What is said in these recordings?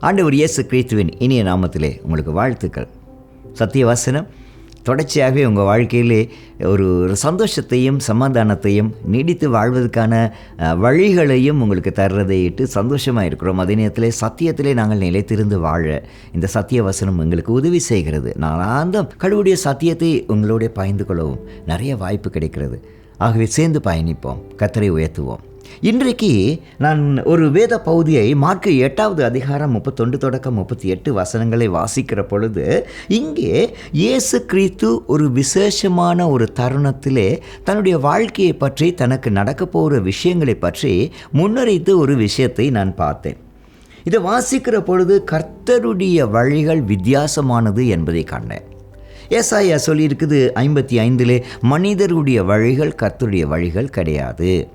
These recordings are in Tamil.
ஆண்டவர் இயேசு கிறிஸ்துவின் இனிய நாமத்திலே உங்களுக்கு வாழ்த்துக்கள். சத்தியவாசனம் தொடர்ச்சியாகவே உங்கள் வாழ்க்கையிலே ஒரு ஒரு சந்தோஷத்தையும் சமாதானத்தையும் நீடித்து வாழ்வதற்கான வழிகளையும் உங்களுக்கு தர்றதை இட்டு சந்தோஷமாக இருக்கிறோம். அதே நேரத்தில் சத்தியத்திலே நாங்கள் நிலைத்திருந்து வாழ இந்த சத்திய வசனம் எங்களுக்கு உதவி செய்கிறது. நாளாந்தம் கடவுடைய சத்தியத்தை உங்களோட பயந்து கொள்ளவும் நிறைய வாய்ப்பு கிடைக்கிறது. ஆகவே சேர்ந்து பயணிப்போம். கத்தரை உயர்த்துவோம். இன்றைக்கு நான் ஒரு வேத பகுதியை மார்க்கு எட்டாவது அதிகாரம் முப்பத்தொன்று தொடக்கம் முப்பத்தி எட்டு வசனங்களை வாசிக்கிற பொழுது இங்கே இயேசு கிறிஸ்து ஒரு விசேஷமான ஒரு தருணத்திலே தன்னுடைய வாழ்க்கையை பற்றி தனக்கு நடக்க போகிற விஷயங்களை பற்றி முன்னறித்து ஒரு விஷயத்தை நான் பார்த்தேன். இதை வாசிக்கிற பொழுது கர்த்தருடைய வழிகள் வித்தியாசமானது என்பதை கண்டேன். ஏசாயா சொல்லியிருக்குது ஐம்பத்தி ஐந்திலே மனிதருடைய வழிகள் கர்த்தருடைய வழிகள் கிடையாது.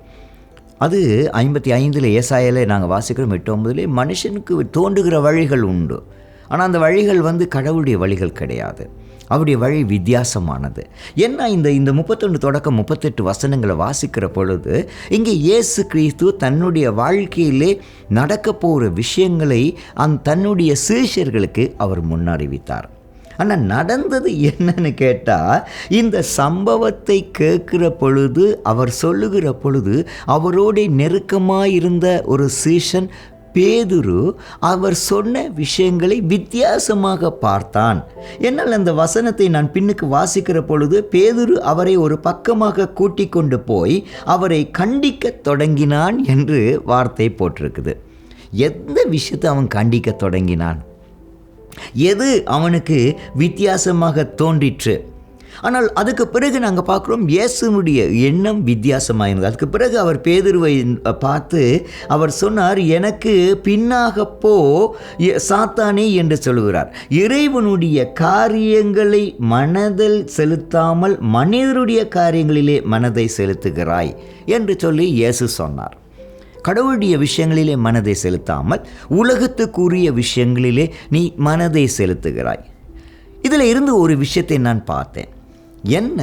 அது ஐம்பத்தி ஐந்தில் ஏசாயிலே நாங்கள் வாசிக்கிறோம் எட்டு ஒன்பதுலே மனுஷனுக்கு தோன்றுகிற வழிகள் உண்டு. ஆனால் அந்த வழிகள் வந்து கடவுளுடைய வழிகள் கிடையாது. அவருடைய வழி வித்தியாசமானது. என்ன இந்த இந்த முப்பத்தொன்று தொடக்கம் முப்பத்தெட்டு வசனங்களை வாசிக்கிற பொழுது இங்கே இயேசு கிறிஸ்து தன்னுடைய வாழ்க்கையிலே நடக்க போகிற விஷயங்களை அந் தன்னுடைய சீஷர்களுக்கு அவர் முன்னறிவித்தார். ஆனால் நடந்தது என்னன்னு கேட்டால் இந்த சம்பவத்தை கேட்குற பொழுது அவர் சொல்லுகிற பொழுது அவரோட நெருக்கமாக இருந்த ஒரு சீஷன் பேதுரு அவர் சொன்ன விஷயங்களை வித்தியாசமாக பார்த்தான். என்னால் அந்த வசனத்தை நான் பின்னுக்கு வாசிக்கிற பொழுது பேதுரு அவரை ஒரு பக்கமாக கூட்டிக் கொண்டு போய் அவரை கண்டிக்க தொடங்கினான் என்று வார்த்தை போட்டிருக்குது. எந்த விஷயத்தை அவன் கண்டிக்க தொடங்கினான்? எது அவனுக்கு வித்தியாசமாக தோன்றிற்று? ஆனால் அதுக்கு பிறகு நாங்கள் பார்க்குறோம் இயேசுனுடைய எண்ணம் வித்தியாசமாக இருந்தது அதுக்கு பிறகு அவர் பேதுருவை பார்த்து அவர் சொன்னார் எனக்கு பின்னாக போ சாத்தானே என்று சொல்கிறார் இறைவனுடைய காரியங்களை மனதில் செலுத்தாமல் மனிதருடைய காரியங்களிலே மனதை செலுத்துகிறாய் என்று சொல்லி இயேசு சொன்னார். கடவுளுடைய விஷயங்களிலே மனதை செலுத்தாமல் உலகத்துக்குரிய விஷயங்களிலே நீ மனதை செலுத்துகிறாய். இதில் இருந்து ஒரு விஷயத்தை நான் பார்த்தேன். என்ன?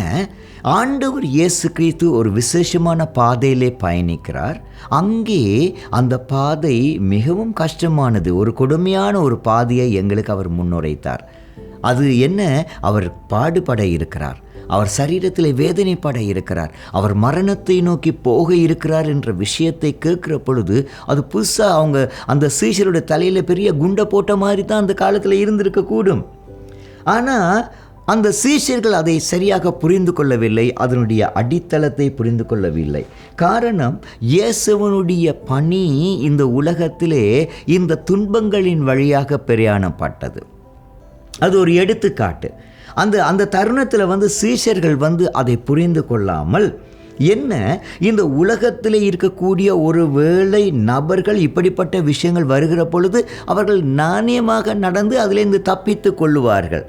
ஆண்டவர் இயேசு கிறிஸ்து ஒரு விசேஷமான பாதையிலே பயணிக்கிறார். அங்கே அந்த பாதை மிகவும் கஷ்டமானது. ஒரு கொடுமையான ஒரு பாதையை எங்களுக்கு அவர் முன்னுரைத்தார். அது என்ன? அவர் பாடுபட இருக்கிறார். அவர் சரீரத்தில் வேதனைப்பட இருக்கிறார். அவர் மரணத்தை நோக்கி போக இருக்கிறார் என்ற விஷயத்தை கேட்குற பொழுது அது புதுசாக அவங்க அந்த சீஷருடைய தலையில் பெரிய குண்டை போட்ட மாதிரி தான் அந்த காலத்தில் இருந்திருக்கக்கூடும் ஆனால் அந்த சீஷர்கள் அதை சரியாக புரிந்து கொள்ளவில்லை அதனுடைய அடித்தளத்தை புரிந்து கொள்ளவில்லை. காரணம் இயேசுவனுடைய பணி இந்த உலகத்திலே இந்த துன்பங்களின் வழியாக பிரயாணப்பட்டது. அது ஒரு எடுத்துக்காட்டு. அந்த அந்த தருணத்தில் வந்து சீஷர்கள் வந்து அதை புரிந்து கொள்ளாமல் என்ன இந்த உலகத்தில் இருக்கக்கூடிய ஒரு வேளை நபர்கள் இப்படிப்பட்ட விஷயங்கள் வருகிற பொழுது அவர்கள் நாணயமாக நடந்து அதிலிருந்து தப்பித்து கொள்ளுவார்கள்.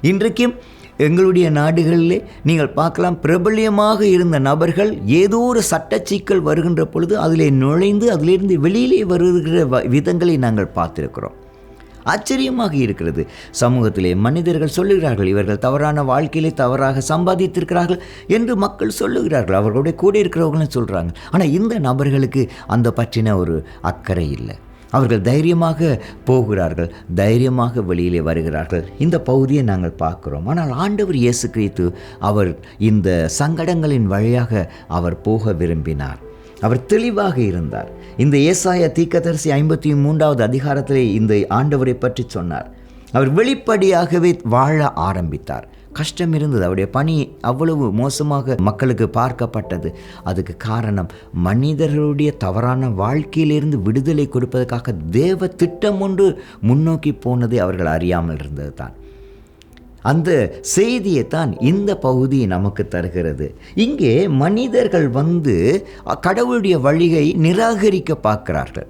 இன்றைக்கும் எங்களுடைய நாடுகளிலே நீங்கள் பார்க்கலாம் பிரபல்யமாக இருந்த நபர்கள் ஏதோ ஒரு சட்டச்சிக்கல் வருகின்ற பொழுது அதிலே நுழைந்து அதிலிருந்து வெளியிலே வருகிற வ- விதங்களை நாங்கள் பார்த்துருக்கிறோம். ஆச்சரியமாக இருக்கிறது. சமூகத்திலே மனிதர்கள் சொல்லுகிறார்கள் இவர்கள் தவறான வாழ்க்கையிலே தவறாக சம்பாதித்திருக்கிறார்கள் என்று மக்கள் சொல்லுகிறார்கள் அவர்களுடைய கூட இருக்கிறவங்களும் சொல்கிறாங்க ஆனால் இந்த நபர்களுக்கு அந்த பற்றின ஒரு அக்கறை இல்லை. அவர்கள் தைரியமாக போகிறார்கள் தைரியமாக வெளியிலே வருகிறார்கள். இந்த பகுதியை நாங்கள் பார்க்கிறோம். ஆனால் ஆண்டவர் இயேசு கிறித்து அவர் இந்த சங்கடங்களின் வழியாக அவர் போக விரும்பினார். அவர் தெளிவாக இருந்தார். இந்த ஏசாய தீக்கதரிசி ஐம்பத்தி மூன்றாவது அதிகாரத்திலே இந்த ஆண்டவரை பற்றி சொன்னார். அவர் வெளிப்படையாகவே வாழ ஆரம்பித்தார். கஷ்டம் இருந்தது. அவருடைய பணி அவ்வளவு மோசமாக மக்களுக்கு பார்க்கப்பட்டது. அதுக்கு காரணம் மனிதர்களுடைய தவறான வாழ்க்கையிலிருந்து விடுதலை கொடுப்பதற்காக தேவ திட்டம் ஒன்று முன்னோக்கி போனதை அவர்கள் அறியாமல் இருந்தது தான் அந்த செய்தியை தான் இந்த பகுதி நமக்கு தருகிறது. இங்கே மனிதர்கள் வந்து அ- கடவுளுடைய வழியை நிராகரிக்க பார்க்கிறார்கள்.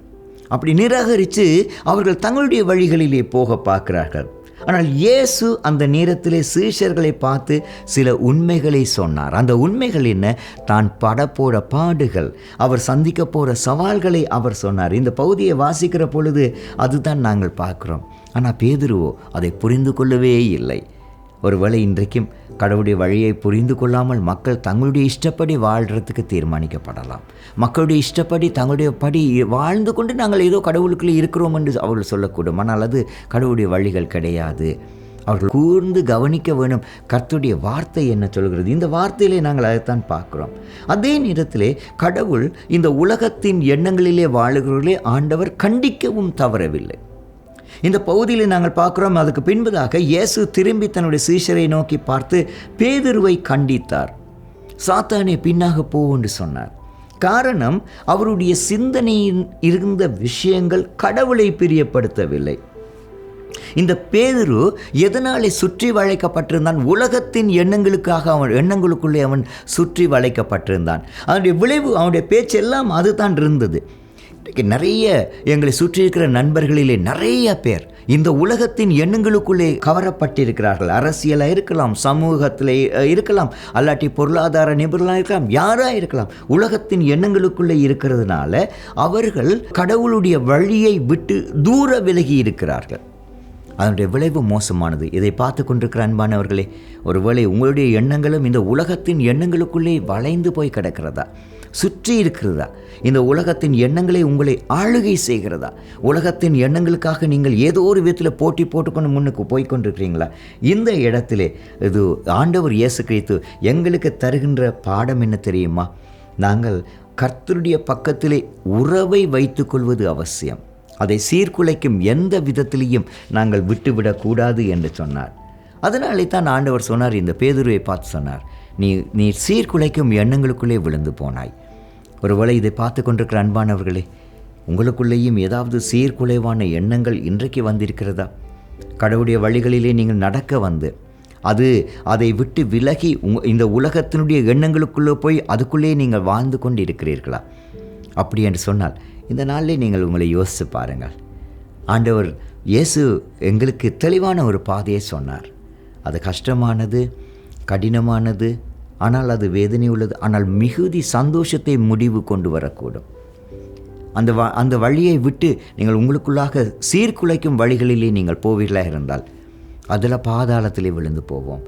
அப்படி நிராகரித்து அவர்கள் தங்களுடைய வழிகளிலே போக பார்க்கிறார்கள். ஆனால் இயேசு அந்த நேரத்திலே சீஷர்களை பார்த்து சில உண்மைகளை சொன்னார். அந்த உண்மைகள் என்ன? தான் படப்போற பாடுகள். அவர் சந்திக்க போகிற சவால்களை அவர் சொன்னார். இந்த பகுதியை வாசிக்கிற பொழுது அதுதான் நாங்கள் பார்க்குறோம். ஆனால் பேதுருவோ அதை புரிந்து கொள்ளவே இல்லை. ஒருவேளை இன்றைக்கும் கடவுளுடைய வழியை புரிந்து கொள்ளாமல் மக்கள் தங்களுடைய இஷ்டப்படி வாழ்கிறதுக்கு தீர்மானிக்கப்படலாம். மக்களுடைய இஷ்டப்படி தங்களுடைய படி வாழ்ந்து கொண்டு நாங்கள் ஏதோ கடவுளுக்குள்ளே இருக்கிறோம் என்று அவர்கள் சொல்லக்கூடும். ஆனால் அது கடவுளுடைய வழிகள் கிடையாது. அவர்கள் கூர்ந்து கவனிக்க வேணும் கர்த்துடைய வார்த்தை என்ன சொல்கிறது? இந்த வார்த்தையிலே நாங்கள் அதைத்தான் பார்க்குறோம். அதே நேரத்திலே கடவுள் இந்த உலகத்தின் எண்ணங்களிலே வாழுகிறவர்களே ஆண்டவர் கண்டிக்கவும் தவறவில்லை. இந்த பகுதியில் நாங்கள் பார்க்குறோம் அதுக்கு பின்பதாக இயேசு திரும்பி தன்னுடைய சீஷரை நோக்கி பார்த்து பேதுருவை கண்டித்தார். சாத்தானே பின்னாக போ என்று சொன்னார். காரணம் அவருடைய சிந்தனையில் இருந்த விஷயங்கள் கடவுளை பிரியப்படுத்தவில்லை. இந்த பேதுரு எதனாலே சுற்றி வளைக்கப்பட்டிருந்தான்? உலகத்தின் எண்ணங்களுக்காக அவன் எண்ணங்களுக்குள்ளே அவன் சுற்றி வளைக்கப்பட்டிருந்தான். அவனுடைய விளைவு அவனுடைய பேச்செல்லாம் அதுதான் இருந்தது. இன்றைக்கு நிறைய எங்களை சுற்றி இருக்கிற நண்பர்களிலே நிறைய பேர் இந்த உலகத்தின் எண்ணங்களுக்குள்ளே கவரப்பட்டிருக்கிறார்கள். அரசியலாக இருக்கலாம் சமூகத்தில் இருக்கலாம் அல்லாட்டி பொருளாதார நிபுணர்களாக இருக்கலாம் யாராக இருக்கலாம். உலகத்தின் எண்ணங்களுக்குள்ளே இருக்கிறதுனால அவர்கள் கடவுளுடைய வழியை விட்டு தூர விலகி இருக்கிறார்கள். அதனுடைய விளைவு மோசமானது. இதை பார்த்து கொண்டிருக்கிற அன்பானவர்களே ஒருவேளை உங்களுடைய எண்ணங்களும் இந்த உலகத்தின் எண்ணங்களுக்குள்ளே வளைந்து போய் கிடக்கிறதா? சுற்றி இருக்கிறதா இந்த உலகத்தின் எண்ணங்களை உங்களை ஆளுகை செய்கிறதா? உலகத்தின் எண்ணங்களுக்காக நீங்கள் ஏதோ ஒரு விதத்தில் போட்டி போட்டுக்கொண்டு முன்னுக்கு போய் கொண்டிருக்கிறீங்களா இந்த இடத்திலே இது ஆண்டவர் இயேசு கிறித்து எங்களுக்கு தருகின்ற பாடம் என்ன தெரியுமா? நாங்கள் கர்த்தருடைய பக்கத்திலே உறவை வைத்துக்கொள்வது அவசியம். அதை சீர்குலைக்கும் எந்த விதத்திலையும் நாங்கள் விட்டுவிடக்கூடாது என்று சொன்னார். அதனாலே தான் ஆண்டவர் சொன்னார் இந்த பேதுருவை பார்த்து சொன்னார் நீ நீ சீர்குலைக்கும் எண்ணங்களுக்குள்ளே விழுந்து போனாய். ஒருவேளை இதை பார்த்து கொண்டிருக்கிற அன்பானவர்களே உங்களுக்குள்ளேயும் ஏதாவது சீர்குலைவான எண்ணங்கள் இன்றைக்கு வந்திருக்கிறதா? கடவுளுடைய வழிகளிலே நீங்கள் நடக்க வந்து அது அதை விட்டு விலகி இந்த உலகத்தினுடைய எண்ணங்களுக்குள்ளே போய் அதுக்குள்ளேயே நீங்கள் வாழ்ந்து கொண்டு இருக்கிறீர்களா அப்படி என்று சொன்னால் இந்த நாளிலே நீங்கள் உங்களை யோசித்து பாருங்கள். ஆண்டவர் இயேசு எங்களுக்கு தெளிவான ஒரு பாதையை சொன்னார். அது கஷ்டமானது கடினமானது ஆனால் அது வேதனை உள்ளது ஆனால் மிகுதி சந்தோஷத்தை முடிவு கொண்டு வரக்கூடும். அந்த வ அந்த வழியை விட்டு நீங்கள் உங்களுக்குள்ளாக சீர்குலைக்கும் வழிகளிலே நீங்கள் போவீர்களாக இருந்தால் அதில் பாதாளத்திலே விழுந்து போவோம்.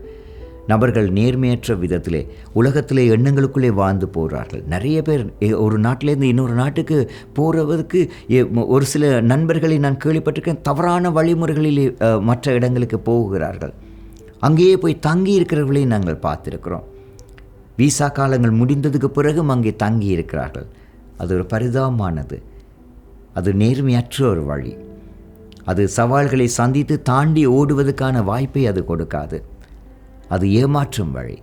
நபர்கள் நேர்மையற்ற விதத்திலே உலகத்திலே எண்ணங்களுக்குள்ளே வாழ்ந்து போகிறார்கள் நிறைய பேர் ஒரு நாட்டிலேருந்து இன்னொரு நாட்டுக்கு போகிறதுக்கு எ- ஒரு சில நண்பர்களை நான் கேள்விப்பட்டிருக்கேன் தவறான வழிமுறைகளிலே மற்ற இடங்களுக்கு போகிறார்கள். அங்கேயே போய் தங்கி இருக்கிறவர்களையும் நாங்கள் பார்த்துருக்குறோம். விசா காலங்கள் முடிந்ததுக்கு பிறகும் அங்கே தங்கி இருக்கிறார்கள் அது ஒரு பரிதாபமானது. அது நேர்மையற்ற ஒரு வழி. அது சவால்களை சந்தித்து தாண்டி ஓடுவதற்கான வாய்ப்பை அது கொடுக்காது. அது ஏமாற்றும் வழி.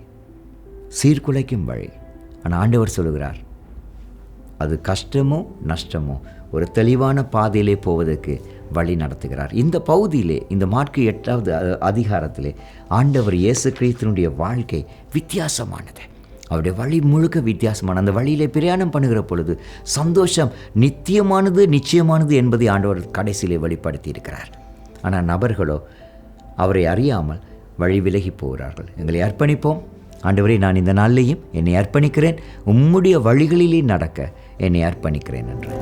சீர்குலைக்கும் வழி. ஆனால் ஆண்டவர் சொல்லுகிறார் அது கஷ்டமோ நஷ்டமோ ஒரு தெளிவான பாதையிலே போவதற்கு வழி நடத்துகிறார். இந்த பகுதியிலே இந்த மார்க்கு எட்டாவது அ- அதிகாரத்திலே ஆண்டவர் இயேசு கிறிஸ்துனுடைய வாழ்க்கை வித்தியாசமானது. அவருடைய வழி முழுக்க வித்தியாசமான அந்த வழியிலே பிரயாணம் பண்ணுகிற பொழுது சந்தோஷம் நித்தியமானது நிச்சயமானது என்பதை ஆண்டவர் கடைசியிலே வெளிப்படுத்தி இருக்கிறார் ஆனால் நபர்களோ அவரை அறியாமல் வழி விலகி போகிறார்கள். எங்களை அர்ப்பணிப்போம். ஆண்டவரை நான் இந்த நாளிலேயும் என்னை அர்ப்பணிக்கிறேன். உம்முடைய வழிகளிலே நடக்க என்னை அர்ப்பணிக்கிறேன் என்று.